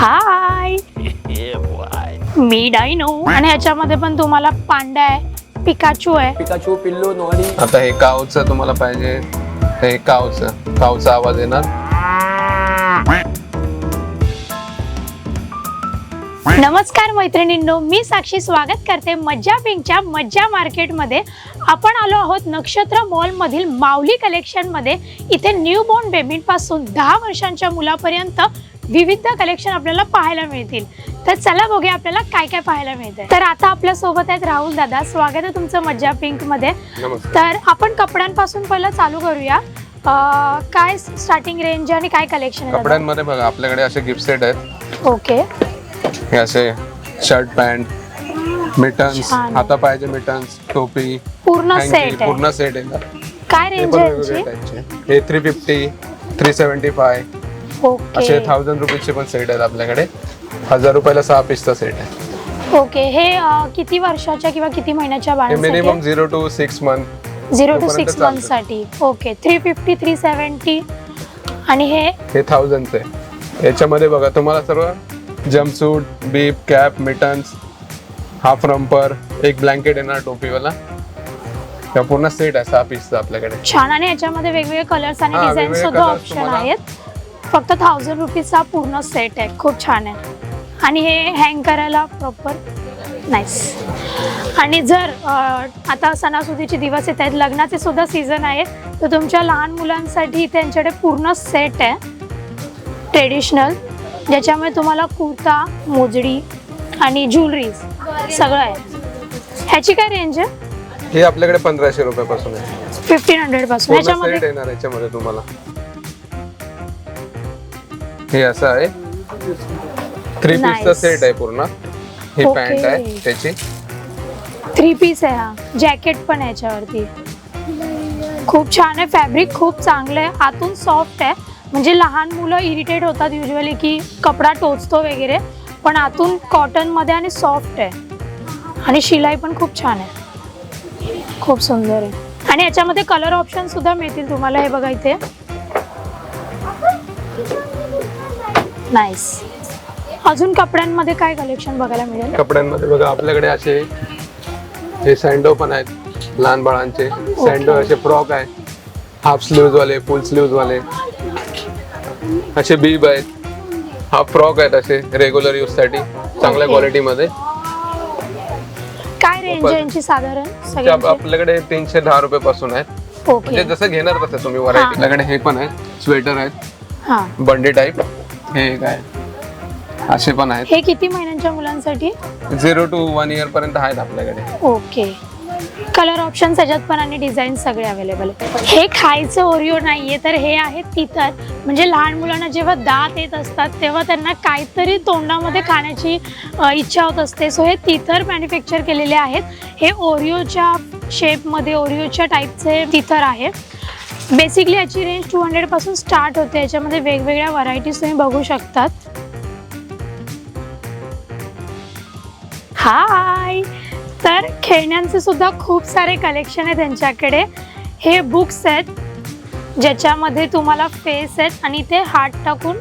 हाय मी dino. आणि ह्याच्यामध्ये पण तुम्हाला पांडा आहे पिकाचू आहे. पिकाचू पिल्लू नोडी आता हे कावचं तुम्हाला पाहिजे. हे कावचं कावचा आवाज येणार? नमस्कार मैत्रिणींनो मी साक्षी स्वागत करते मज्जा पिंकच्या मज्जा मार्केटमध्ये. आपण आलो आहोत नक्षत्र मॉलमधील माऊली कलेक्शनमध्ये इथे न्यू बॉर्न बेबींपासून दहा वर्षांच्या मुलापर्यंत विविध कलेक्शन आपल्याला पाहायला मिळतील. तर चला बघूया आपल्याला काय काय पाहायला मिळते तर आता आपल्यासोबत आहेत राहुल दादा. स्वागत आहे तुमचं मज्जा पिंकमध्ये. तर आपण कपड्यांपासून पहिलं चालू करूया. अं, काय स्टार्टिंग रेंज आणि काय कलेक्शन आहे दादा? कपड्यांमध्ये बघा आपल्याकडे असे गिफ्ट सेट आहेत. ओके. हे असे शर्ट पॅन्ट मिटन्स छान. हाता पाहिजे मिटन्स टोपी पूर्ण सेट आहे. पूर्ण सेट येतात काय हे रेंज पण आहे वेगवेगळ्या यांची? टाईपचे हे three fifty three seventy five असे थाउजंड रुपीजचे पण सेट आहेत आपल्याकडे. हजार रुपयाला सहा पीसचा सेट आहे. ओके. हे अं, किती वर्षाच्या किंवा किती महिन्याच्या हे minimum बाळांसाठी zero to six month zero to six चालतं. मंथसाठी okay. Three fifty three seventy आणि हे? हे थाउजंडचे आहे याच्यामध्ये बघा तुम्हाला सर्व jumpsuit bib cap mittens half romper एक ब्लँकेट येणार टोपीवाला. या पूर्ण सेट आहे सहा पीसचा आपल्याकडे. छान. आणि याच्यामध्ये वेगवेगळे कलर्स आणि हा, डिझाईन वेगवेगळे सुद्धा colours ऑप्शन तुम्हाला- आहेत. फक्त थाउजंड रुपीजचा पूर्ण सेट आहे. खूप छान आहे. आणि हे हँग करायला प्रॉपर नाईस आणि जर आता सणासुदीचे दिवस येत आहेत लग्नाचे सुद्धा सीझन आहे तर तुमच्या लहान मुलांसाठी त्यांच्याकडे पूर्ण सेट आहे. ट्रेडिशनल ज्याच्यामुळे तुम्हाला कुर्ता मोजडी आणि ज्वेलरीज सगळं आहे. ह्याची काय रेंज आहे? हे आपल्याकडे पंधराशे रुपयापासून आहे. फिफ्टीन हंड्रेडपासून. पूर्ण ह्याच्यामध्ये येणार याच्यामध्ये तुम्हाला. हे असं आहे. Three पीसचा Nice. सेट आहे पूर्ण. ही Okay. पॅन्ट आहे त्याची. थ्री पीस आहे हा. जॅकेट पण आहे याच्यावरती. खूप छान आहे. फॅब्रिक खूप चांगलं आहे. आतून सॉफ्ट आहे. म्हणजे लहान मुलं इरिटेट होतात युजली की कपडा टोचतो वगैरे. पण आतून कॉटनमध्ये आणि सॉफ्ट आहे. आणि शिलाई पण खूप छान आहे. खूप सुंदर आहे. आणि याच्यामध्ये कलर ऑप्शन सुद्धा मिळतील तुम्हाला. हे बघा इथे. नाईस अजून कपड्यांमध्ये काय कलेक्शन बघायला मिळेल? कपड्यांमध्ये बघा आपल्याकडे असे हे सँडो पण आहेत लहान बाळांचे. सँडो असे फ्रॉक आहे हाफ स्लीव्ज वाले फुल स्लीव्ज वाले. असे बीब आहेत. हाफ फ्रॉक आहेत असे रेग्युलर यूजसाठी चांगल्या Okay. क्वालिटी मध्ये. काय रेंज आहे यांची साधारण ते आप- सगळ्यांची? आपल्याकडे तीनशे दहा रुपये पासून आहेत. म्हणजे ओके जसं घेणार तसं तुम्ही. व्हरायटी आपल्याकडे हे पण आहेत स्वेटर आहेत हा. बंडी टाईप हे आहे असे पण आहेत. हे किती महिन्यांच्या मुलांसाठी? झिरो टू वन इयर पर्यंत आहेत आपल्याकडे. ओके. कलर ऑप्शन त्याच्यात पण आणि डिझाईन सगळे अवेलेबल आहे हे खायचं ओरिओ नाहीये तर हे आहे तिथर म्हणजे लहान मुलांना जेव्हा दात येत असतात तेव्हा त्यांना काहीतरी तोंडामध्ये खाण्याची अ, इच्छा होत असते. सो हे तिथर मॅन्युफॅक्चर केलेले आहेत. हे ओरिओच्या शेपमध्ये ओरिओच्या टाईपचे तिथर आहे. बेसिकली याची रेंज टू हंड्रेडपासून स्टार्ट होते. याच्यामध्ये वेगवेगळ्या व्हरायटीज तुम्ही बघू शकतात. हाय तर खेळण्यांचे सुद्धा खूप सारे कलेक्शन आहे त्यांच्याकडे हे बुक्स आहेत ज्याच्यामध्ये तुम्हाला फेस आहेत आणि ते हात टाकून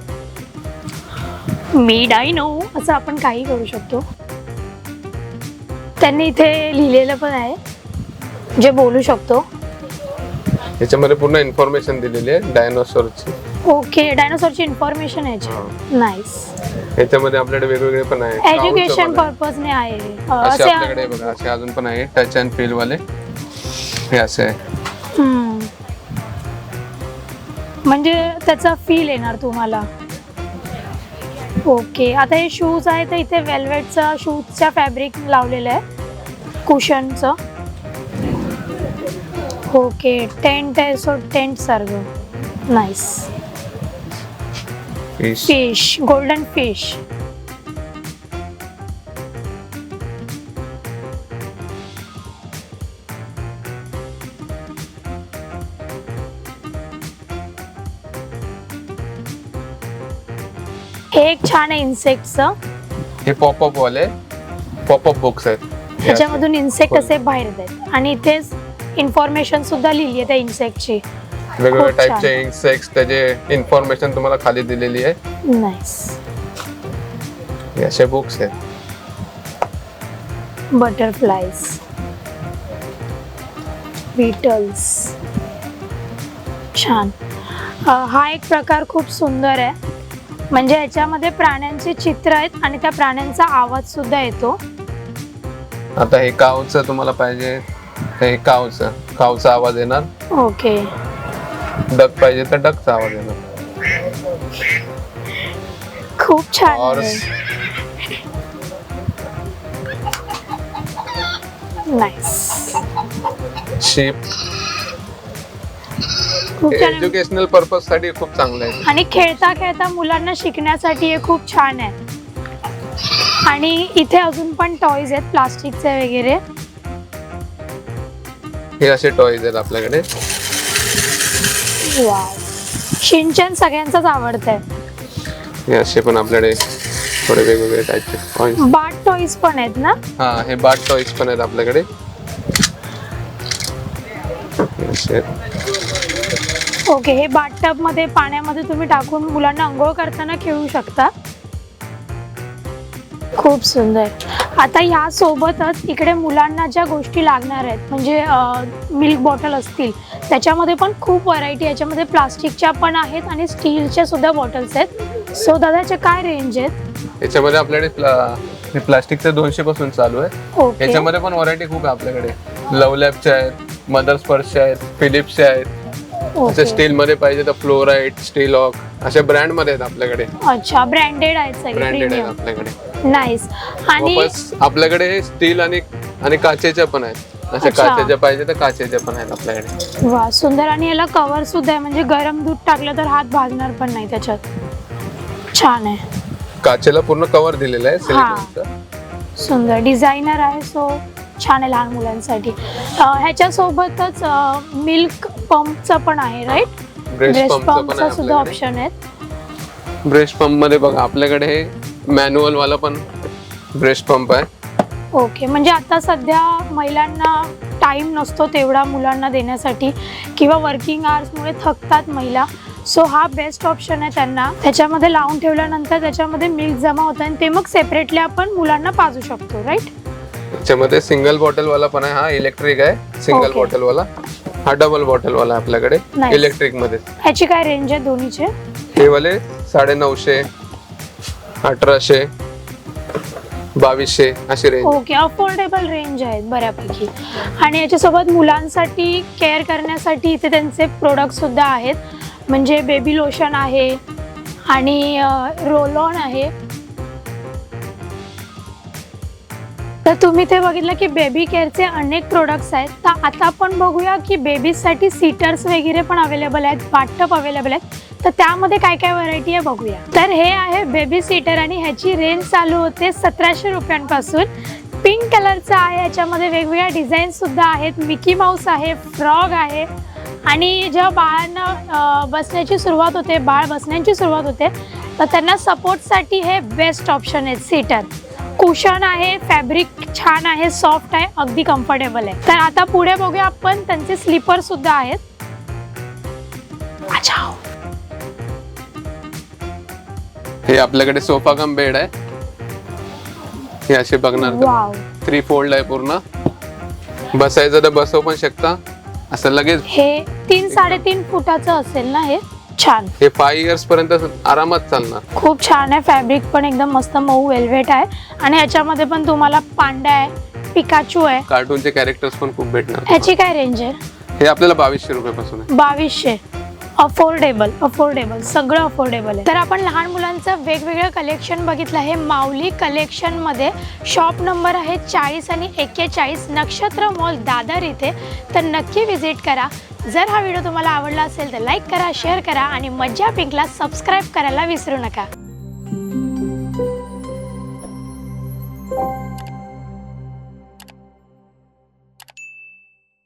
मी डायनो असं आपण काही करू शकतो. त्यांनी इथे लिहिलेलं पण आहे जे बोलू शकतो. याच्यामध्ये पूर्ण इन्फॉर्मेशन दिलेली आहे डायनोसॉरची ओके डायनोसॉरची इन्फॉर्मेशन आहे याची नाईस याच्यामध्ये आपल्याकडे वेगवेगळे पण आहे एज्युकेशन. पर्पजने आहे. असे असे आपल्याकडे बघा असे अजून पण आहे टच अँड फील वाले. हे असे आहे. हम्म. म्हणजे त्याचा फील येणार तुम्हाला. ओके आता हे शूज आहे तर इथे वेल्वेटचा शूजच्या फॅब्रिक लावलेलं आहे. कुशनचं ओके टेंट आहे सो टेंट सारखं. Nice fish fish golden fish हे एक छान आहे इन्सेक्टचं हे पॉपअप वाले पॉपअप बुक्स आहेत. हे असे. ह्याच्यामधून इन्सेक्ट खोल. असे बाहेर आहेत आणि इथेच इन्फॉर्मेशन सुद्धा लिहिली आहे त्या इन्सेक्टची वेगवेगळ्या खूप छान. टाईपचे इन्सेक्ट्स त्याचे इन्फॉर्मेशन तुम्हाला खाली दिलेली आहे. नाईस हे असे बुक्स आहेत. बटरफ्लाईज बीटल्स छान. अ, हा एक प्रकार खूप सुंदर आहे. म्हणजे याच्यामध्ये प्राण्यांचे चित्र आहेत आणि त्या प्राण्यांचा आवाज सुद्धा येतो. आता हे कावचं तुम्हाला पाहिजे? हे कावचं कावचा आवाज येणार? ओके. डक पाहिजे तर डकचा आवाज येणार. खूप छान नाईस शिप खूप छान आहे. एज्युकेशनल पर्पजसाठी खूप चांगलं आहे. आणि खेळता खेळता मुलांना शिकण्यासाठी हे खूप छान आहे. आणि इथे अजून पण टॉईज आहेत प्लास्टिकचे वगैरे. हे असे टॉईज आहेत आपल्याकडे. शिंचन सगळ्यांचाच आवडत आहे हे असे पण आपल्याकडे थोडे वेगवेगळे टाईपचे टॉईज बाट टॉईज पण आहेत ना? हा हे बाट टॉईज पण आहेत आपल्याकडे. हे असे. ओके हे बाथटबमध्ये पाण्यामध्ये तुम्ही टाकून मुलांना आंघोळ करताना खेळू शकता. खूप सुंदर. आता ह्या सोबतच इकडे मुलांना ज्या गोष्टी लागणार आहेत म्हणजे मिल्क बॉटल असतील त्याच्यामध्ये पण खूप व्हरायटी याच्यामध्ये प्लास्टिकच्या पण आहेत आणि स्टीलच्या सुद्धा बॉटल्स आहेत. सो दादाचे काय रेंज आहेत? याच्यामध्ये आपल्याकडे प्ला- प्लास्टिकचे दोनशे पासून चालू आहे. याच्यामध्ये पण व्हरायटी खूप आहे आपल्याकडे. लवलॅबच्या आहेत मदर्स पर्सच्या आहेत फिलिप्सच्या आहेत. असे ओके स्टील मध्ये पाहिजे तर फ्लोराईट स्टीलॉक अशा ब्रँडमध्ये आहेत आपल्याकडे. अच्छा ब्रँडेड आहेत सगळे ब्रँडेड आहेत प्रीमियम आपल्याकडे. नाईस आणि वापस आपल्याकडे स्टील आणि आणि काचेच्या पण आहेत. अशा अच्छा. काचेच्या पाहिजे तर काचेच्या पण आहेत आपल्याकडे. वा सुंदर. आणि याला कव्हर सुद्धा आहे. म्हणजे गरम दूध टाकलं तर हात भाजणार पण नाही त्याच्यात. छान आहे. काचेला पूर्ण कव्हर दिलेलं आहे सिलिकॉनचं. सुंदर. डिझायनर आहे सो छान आहे लहान मुलांसाठी. अं, ह्याच्यासोबतच मिल्क पंपचं पण आहे राईट ब्रेस्ट पंपचं आहे सुद्धा ऑप्शन आहेत. ब्रेस्ट पंपमध्ये बघा आपल्याकडे हे मॅन्युअल वाला पण ब्रेस्ट पंप आहे. ओके म्हणजे आता सध्या महिलांना टाईम नसतो तेवढा मुलांना देण्यासाठी किंवा वर्किंग आवर्समुळे थकतात महिला. सो हा बेस्ट ऑप्शन आहे त्यांना. त्याच्यामध्ये लावून ठेवल्यानंतर त्याच्यामध्ये मिल्क जमा होतं आणि ते मग सेपरेटली आपण मुलांना पाजू शकतो राईट त्याच्यामध्ये सिंगल बॉटल वाला पण आहे. हा इलेक्ट्रिक आहे सिंगल Okay. बॉटल वाला. हा डबल बॉटल वाला आपल्याकडे Nice. इलेक्ट्रिकमध्ये. ह्याची काय रेंज आहे दोन्हीचे? हे वाले साडे नऊशे अठराशे बावीसशे अशी रेंज ओके अफोर्डेबल रेंज आहेत बऱ्यापैकी. आणि याच्यासोबत मुलांसाठी केअर करण्यासाठी इथे त्यांचे प्रोडक्ट सुद्धा आहेत. म्हणजे बेबी लोशन आहे आणि रोल ऑन आहे. तर तुम्ही ते बघितलं की बेबी केअरचे अनेक प्रोडक्ट्स आहेत. तर आता आपण बघूया की बेबीजसाठी सीटर्स वगैरे पण अवेलेबल आहेत बाटटप अवेलेबल आहेत. तर त्यामध्ये काय काय व्हरायटी आहे बघूया. तर हे आहे बेबी सीटर आणि ह्याची रेंज चालू होते सतराशे रुपयांपासून. पिंक कलरचं आहे याच्यामध्ये वेगवेगळ्या डिझाईन्ससुद्धा आहेत. मिकी माऊस आहे फ्रॉग आहे. आणि जेव्हा बाळांना बसण्याची सुरुवात होते बाळ बसण्याची सुरुवात होते तर त्यांना सपोर्टसाठी हे बेस्ट ऑप्शन आहेत सीटर कुशन आहे फॅब्रिक छान आहे सॉफ्ट आहे अगदी कम्फर्टेबल आहे. तर आता पुढे बघूया आपण त्यांचे स्लीपर सुद्धा आहेत. हे आपल्याकडे सोफा कम बेड आहे. हे असे बघणार वाव थ्री फोल्ड आहे पूर्ण. बसायचं तर बसवू पण शकता. असं लगेच हे तीन साडेतीन फुटाचं असेल ना हे? छान. हे फाय इयर्स पर्यंत आरामात चालणार. खूप छान आहे. फॅब्रिक पण एकदम मस्त मऊ वेल्वेट आहे. आणि ह्याच्यामध्ये पण तुम्हाला पांडा आहे पिकाचू आहे. कार्टूनचे कॅरेक्टर्स पण खूप भेटणार ह्याची काय रेंज आहे? हे आपल्याला बावीसशे रुपयापासून आहे. बावीसशे. अफोर्डेबल अफोर्डेबल सगळं अफोर्डेबल आहे. तर आपण लहान मुलांचं वेगवेगळं कलेक्शन बघितलं. आहे माऊली कलेक्शनमध्ये शॉप नंबर आहे चाळीस आणि एक्केचाळीस नक्षत्र मॉल दादर इथे. तर नक्की विजिट करा. जर हा व्हिडिओ तुम्हाला आवडला असेल तर लाईक करा शेअर करा आणि मज्जा पिंकला सबस्क्राईब करायला विसरू नका.